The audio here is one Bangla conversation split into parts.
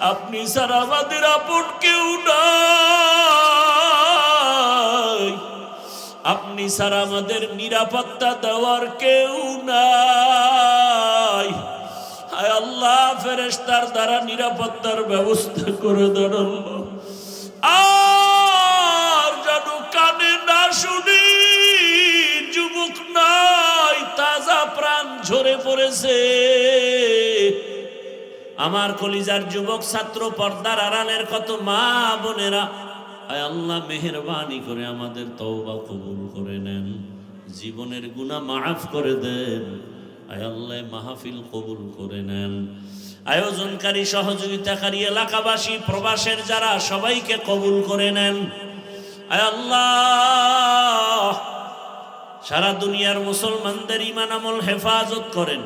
আপনি স্যার আমাদের আপন কেউ নাই। আপনি স্যার আমাদের নিরাপত্তা দেওয়ার কেউ নাই। হায় আল্লাহ, ফেরেশতার দ্বারা নিরাপত্তার ব্যবস্থা করে আল্লাহ। আর যেন কানে না শুনি, যুবক নাই, তাজা প্রাণ ঝরে পড়েছে। আমার কলিজার যুবক ছাত্র পর্দার আড়ালের কত মা বোনেরা। আয় আল্লাহ, মেহরবানি করে আমাদের তওবা কবুল করে নেন। জীবনের গুনাহ মাফ করে দেন। আয় আল্লাহ, মাহফিল কবুল করে নেন। আয়োজনকারী, সহযোগিতাকারী এলাকাবাসী, প্রবাসের যারা, সবাইকে কবুল করে নেন। আয় আল্লাহ, সারা দুনিয়ার মুসলমানদের ইমান আমল হেফাজত করেন।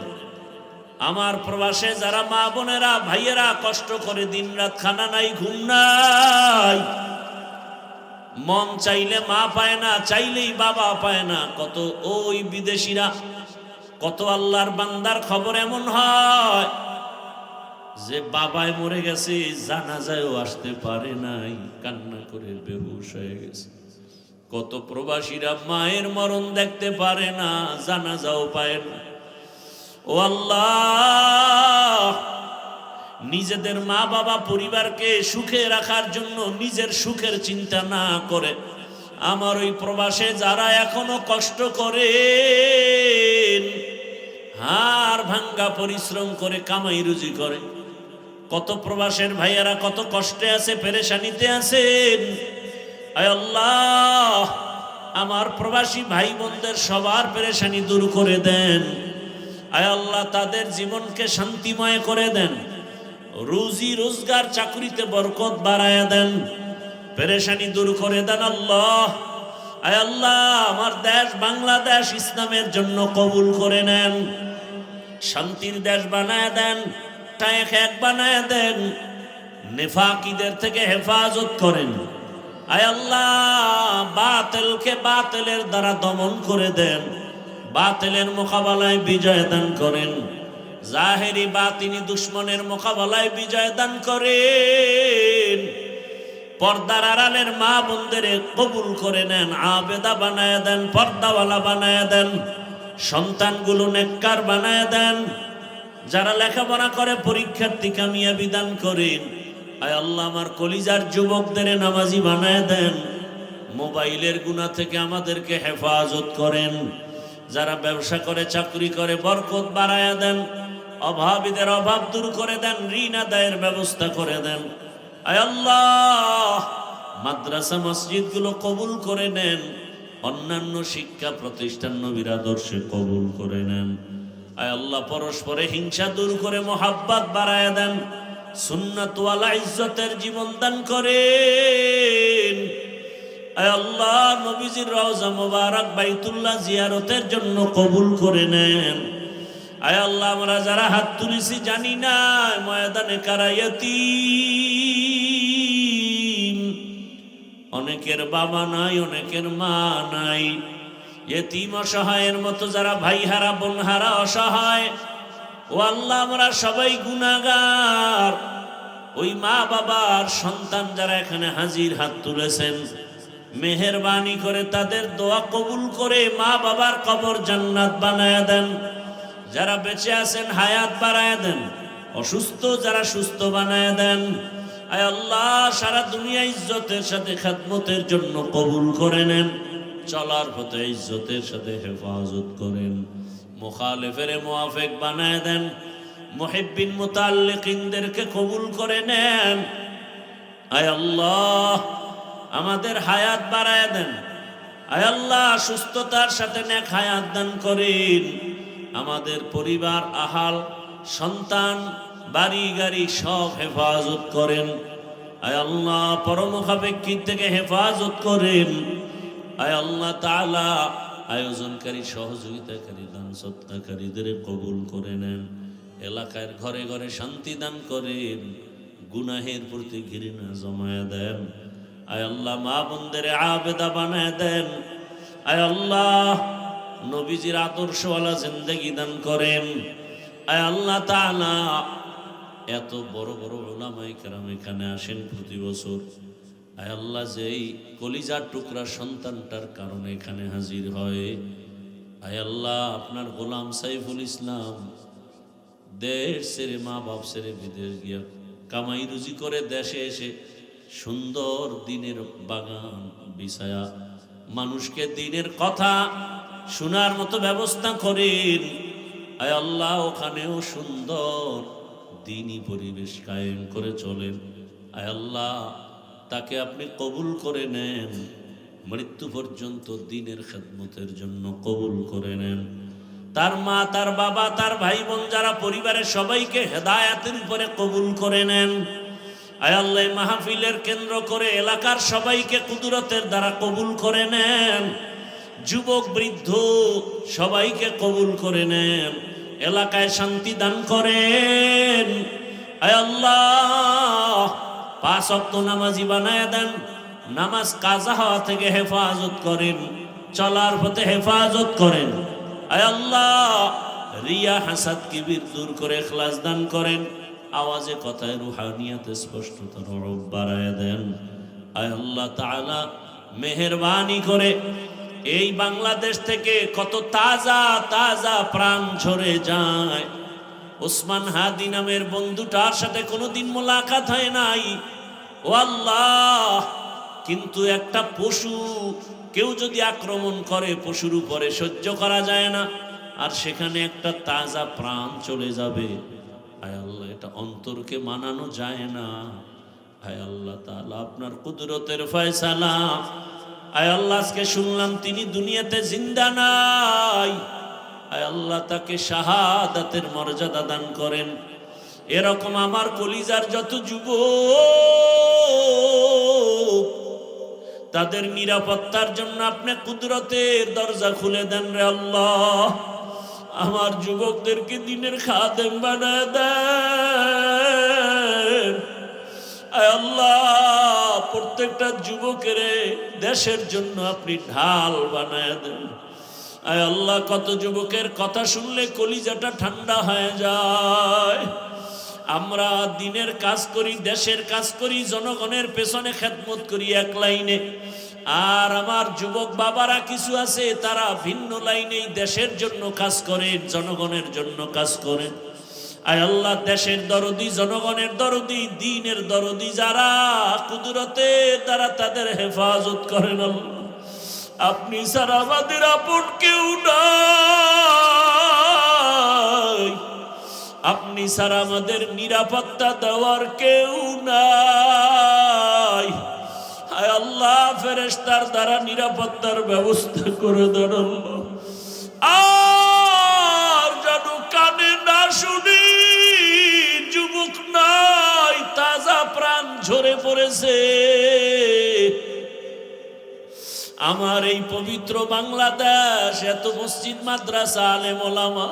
আমার প্রবাসে যারা মা বোনেরা, ভাইয়েরা কষ্ট করে দিন রাত খানা নাই, ঘুম নাই। মন চাইলে মা পায় না, চাইলেই বাবা পায় না। কত ওই বিদেশিরা, কত আল্লাহর বান্দার খবর এমন হয় যে বাবায় মরে গেছে জানা যায়ও আসতে পারে নাই, কান্না করে বেহুশ হয়ে গেছে। কত প্রবাসীরা মায়ের মরণ দেখতে পারে না জানা যাও পায় না। ও আল্লাহ, নিজেদের মা বাবা পরিবারকে সুখে রাখার জন্য নিজের সুখের চিন্তা না করে। আমার ওই প্রবাসে যারা এখনও কষ্ট করে হার ভাঙ্গা পরিশ্রম করে কামাই রুজি করে। কত প্রবাসের ভাইয়েরা কত কষ্টে আছে, পেরেশানিতে আছেন। আল্লাহ, আমার প্রবাসী ভাই বোনদের সবার পেরেশানি দূর করে দেন। আয় আল্লাহ, তাদের জীবনকে শান্তিময় করে দেন। রুজি, রোজগার, চাকরিতে বরকত বাড়ায় দেন। পেরেশানি দূর করে দেন আল্লাহ। আয় আল্লাহ, আমার দেশ বাংলাদেশ ইসলামের জন্য কবুল করে নেন। শান্তির দেশ বানায় দেন এক বানায় দেন, নেফাকিদের থেকে হেফাজত করেন। আয় আল্লাহ, বাতেলকে বাতেলের দ্বারা দমন করে দেন। বাতিলের মোকাবেলায় বিজয় দান করেন। জাহেরি বাতিনি দুশ্মনের মোকাবেলায় বিজয় দান করেন। পর্দার আড়ালের মা বোনদের কবুল করে নেন, আবেদা বানায় দেন, পর্দাওয়ালা বানায় দেন, সন্তানগুলো নেককার বানায় দেন। যারা লেখাপড়া করে, পরীক্ষার্থী কামিয়াবি দান করেন। আয় আল্লাহ, আমার কলিজার যুবকদের নামাজি বানায় দেন। মোবাইলের গুণা থেকে আমাদেরকে হেফাজত করেন। যারা ব্যবসা করে, চাকরি করে, বরকত বাড়ায় দেন, অভাবীদের অভাব দূর করে দেন, ঋণ আদায়ের ব্যবস্থা করে দেন। আল্লাহ, মাদ্রাসা মসজিদগুলো কবুল করে নেন, অন্যান্য শিক্ষা প্রতিষ্ঠান নবীর আদর্শে কবুল করে নেন। আয় আল্লাহ, পরস্পরে হিংসা দূর করে মোহাব্বত বাড়ায় দেন, সুন্নাতওয়ালা ইজ্জতের জীবন দান করেন। আল্লাহ, নবীজির রওজা মোবারক বাইতুল্লাহ জিয়ারতের জন্য কবুল করে নেন। আয় আল্লাহ, আমরা যারা হাত তুলেছি জানি না, ময়দানে কারাইয়াতি অনেকের বাবা নাই, অনেকের মা নাই। এতিম অসহায়ের মতো যারা ভাই হারা বোন হারা অসহায়। ও আল্লাহ, আমরা সবাই গুনাগার ওই মা বাবার সন্তান যারা এখানে হাজির হাত তুলেছেন। মেহেরবানি করে তাদের দোয়া কবুল করে মা বাবার কবর জান্নাত বানায় দেন। যারা বেঁচে আছেন, হায়াত বাড়ায় দেন। অসুস্থ, যারা সুস্থ বানায় দেন। আয় আল্লাহ, সারা দুনিয়া ইজ্জতের সাথে খাদমতের জন্য কবুল করে নেন। চলার পথে ইজ্জতের সাথে হেফাজত করেন। মোখালেফের মোয়াফেক বানায় দেন। মুহিব্বিন মুতাল্লিকিনদেরকে কবুল করে নেন। আয় আল্লাহ আমাদের হায়াত বাড়ায় দেন। আল্লাহ, সুস্থতার সাথে নেক হায়াত দান করেন। আমাদের পরিবার, আহাল, সন্তান, বাড়ি, গাড়ি সব হেফাজত করেন। আয় আল্লাহ পরমুখাপেক্ষী থেকে হেফাজত করেন। আয় আল্লাহ তাআলা আয়োজনকারী, সহযোগিতাকারী, দান সত্তাকারীদের কবুল করে নেন। এলাকার ঘরে ঘরে শান্তি দান করেন। গুনাহের প্রতি ঘৃণা জমায়া দেন। আয় আল্লাহ মা বোনদের আবেদা বানায় দেন। আয় আল্লাহ, নবীজির আদর্শওয়ালা জিন্দগি দান করেন। আয় আল্লাহ তাআলা, এত বড় বড় ওলামাই কেরাম এখানে আসেন প্রতি বছর। আয় আল্লাহ যেই কলিজার টুকরা সন্তানটার কারণে এখানে হাজির হয়। আয় আল্লাহ, আপনার গোলাম সাইফুল ইসলাম দেশ ছেড়ে মা বাপ ছেড়ে বিদেশ গিয়া কামাই রুজি করে দেশে এসে সুন্দর দিনের বাগান বিছায়া মানুষকে দিনের কথা শোনার মতো ব্যবস্থা করেন। আয় আল্লাহ, ওখানেও সুন্দর দিনই পরিবেশ কায়েম করে চলেন। আয় আল্লাহ, তাকে আপনি কবুল করে নেন। মৃত্যু পর্যন্ত দিনের খেদমতের জন্য কবুল করে নেন। তার মা, তার বাবা, তার ভাই বোন যারা পরিবারের সবাইকে হেদায়াতের উপরে কবুল করে নেন। আয় আল্লাহ মাহফিলের কেন্দ্র করে এলাকার সবাইকে কুদরতের দ্বারা কবুল করে নেন। যুবক, বৃদ্ধ, সবাইকে কবুল করে নেন। এলাকায় শান্তি দান করেন। আয় আল্লাহ পাঁচ অক্ত নামাজি বানায় দেন। নামাজ কাজা হওয়া থেকে হেফাজত করেন। চলার পথে হেফাজত করেন। আয় আল্লাহ রিয়া হাসাদ কিবির দূর করে খ্লাস দান করেন। আওয়াজে কথায় রুহানিয়াতে স্পষ্টতর রূপ বাড়ায় দেন। আয় আল্লাহ তাআলা, মেহেরবানি করে এই বাংলাদেশ থেকে কত তাজা তাজা প্রাণ ঝরে যায়। ওসমান হাদি নামের বন্ধুটার সাথে কোনোদিন মোলাকাত হয় নাই। ও আল্লাহ, কিন্তু একটা পশু, কেউ যদি আক্রমণ করে পশুর উপরে সহ্য করা যায় না, আর সেখানে একটা তাজা প্রাণ চলে যাবে। আয় আল্লাহ। এটা অন্তরকে মানানো যায় না। আয় আল্লাহ তাআলা আপনার কুদরতের ফয়সালা। আয় আল্লাহ, আজকে শুনলাম তিনি দুনিয়াতে জিন্দা নাই। আয় আল্লাহ, তাকে শাহাদাতের মর্যাদা দান করেন। এরকম আমার কলিজার যত যুব তাদের নিরাপত্তার জন্য আপনি কুদরতের দরজা খুলে দেন রে আল্লাহ। আমার যুবকদেরকে দিনের খাদেম বানায় দেন। আল্লাহ, প্রত্যেকটা যুবকের দেশের জন্য আপনি ঢাল বানায় দেন। আয় আল্লাহ, কত যুবকের কথা শুনলে কলিজাটা ঠান্ডা হয়ে যায়। আমরা দিনের কাজ করি, দেশের কাজ করি, জনগণের পেছনে খেদমত করি এক লাইনে। আর আমার যুবক বাবারা কিছু আছে, তারা ভিন্ন লাইনেই দেশের জন্য কাজ করেন জনগণের জন্য কাজ করেন আয় আল্লাহ, দেশের দরদি, জনগণের দরদি, দিনের দরদি, যারা কুদরতে, তারা তাদের হেফাজত করেন আপনি স্যার আমাদের আপন কেউ নাই। আপনি স্যার আমাদের নিরাপত্তা দেওয়ার কেউ নাই। আল্লাহ ফেরেস্তার দ্বারা নিরাপত্তার ব্যবস্থা করে দেন যেন কানে না শুনি, যুবক নাই, তাজা প্রাণ ঝরে পড়েছে। আমার এই পবিত্র বাংলাদেশ, এত মসজিদ, মাদ্রাসা, আলেম ওলামা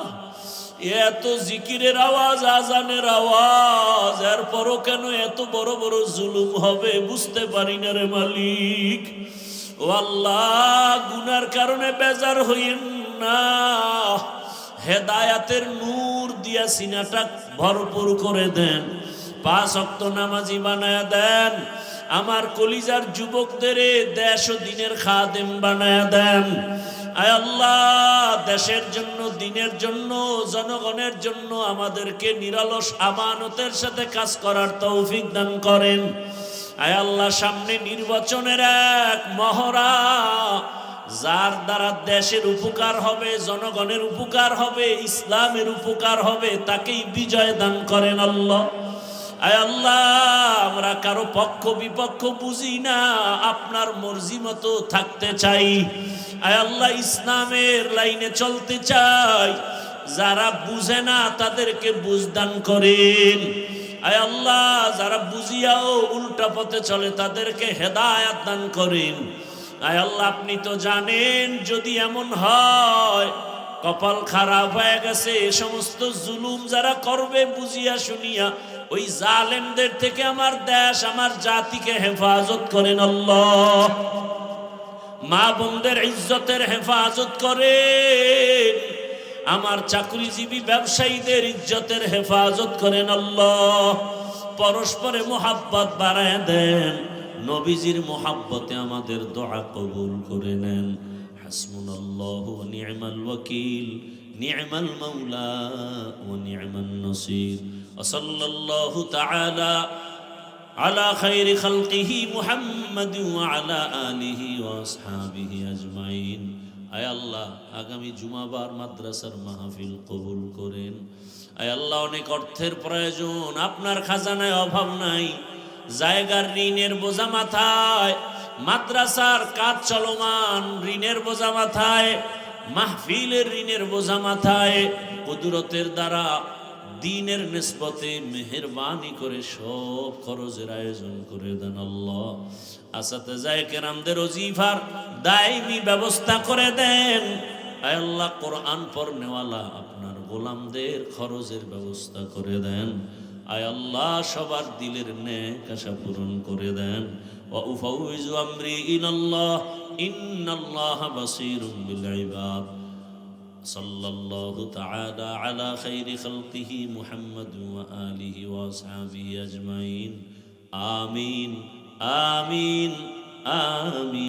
এত জিকিরের আওয়াজ, আজানের আওয়াজ, এরপরও কেন এত বড় বড় জুলুম হবে? বুঝতে পারি না রে মালিক। ও আল্লাহ, গুনার কারণে বেজার হইন না। হেদায়াতের নূর দিয়া সিনাটা ভরপুর করে দেন। পাঁচ অক্ত নামাজি বানায় দেন। আমার কলিজার যুবকদের দেশ দিনের খাদেম বানায় দেন। আয় আল্লাহ, দেশের জন্য, দিনের জন্য, জনগণের জন্য আমাদেরকে নিরলস আমানতের সাথে কাজ করার তৌফিক দান করেন। আয় আল্লাহ, সামনে নির্বাচনের এক মহড়া, যার দ্বারা দেশের উপকার হবে, জনগণের উপকার হবে, ইসলামের উপকার হবে, তাকেই বিজয় দান করেন আল্লাহ। আল্লাহ, আমরা কারও পক্ষ বিপক্ষ বুঝি না, আপনার মর্জি মতো থাকতে চাই। আল্লাহ, ইসলামের লাইনে চলতে চাই। যারা বুঝে না, তাদেরকে বুঝদান করেন। আয় আল্লাহ, যারা বুঝিয়াও উল্টা পথে চলে, তাদেরকে হেদায়াত দান করেন। আয় আল্লাহ, আপনি তো জানেন, যদি এমন হয়, কপাল খারাপ হয়ে গেছে, এ সমস্ত জুলুম যারা করবে, বুঝিয়া শুনিয়া ওই জালেমদের থেকে আমার দেশ, আমার জাতিকে হেফাজত করেন আল্লাহ। মা বোনদের ইজ্জতের হেফাজত করেন। আমার চাকরিজীবী ব্যবসায়ীদের ইজ্জতের হেফাজত করেন আল্লাহ। পরস্পরে মোহাব্বত বাড়ায় দেন। নবীজির মোহাব্বতে আমাদের দোয়া কবুল করে নেন। হাসমুনাল্লাহ ওয়া নি'মাল ওয়াকিল, নি'মাল মাওলা ওয়া নি'মান নাসির। ওয়া সাল্লাল্লাহু তাআলা على خير خلقه محمد وعلى آله وأصحابه أجمعين আয় আল্লাহ আগামী জুমাবার মাদ্রাসার মাহফিল কবুল করেন আয় আল্লাহ অনেক অর্থের প্রয়োজন আপনার খাজানায় অভাব নাই জায়গার ঋণের বোঝা মাথায় মাদ্রাসার কাজ চলমান ঋণের বোঝা মাথায় মাহফিলের ঋণের বোঝা মাথায় কুদরতের দ্বারা দিনের নিসবতে মেহরবানি করে সব খরচের আয়োজন করে দেন আল্লাহ। আসাতে যায় কেরামদের অজিফার দায়নি ব্যবস্থা করে দেন। আল্লাহ, কোরআন পর নেওয়ালা আপনার গোলামদের খরচের ব্যবস্থা করে দেন। আয় আল্লাহ, সবার দিলের নেক পূরণ করে দেন। ওয়া উফাউযু ইন আল্লাহ ইন্নাল্লাহা বাসীরুম বিল صلى الله تعالى على خير خلقه محمد وآله وأصحابه أجمعين. آمين. آمين. آمين.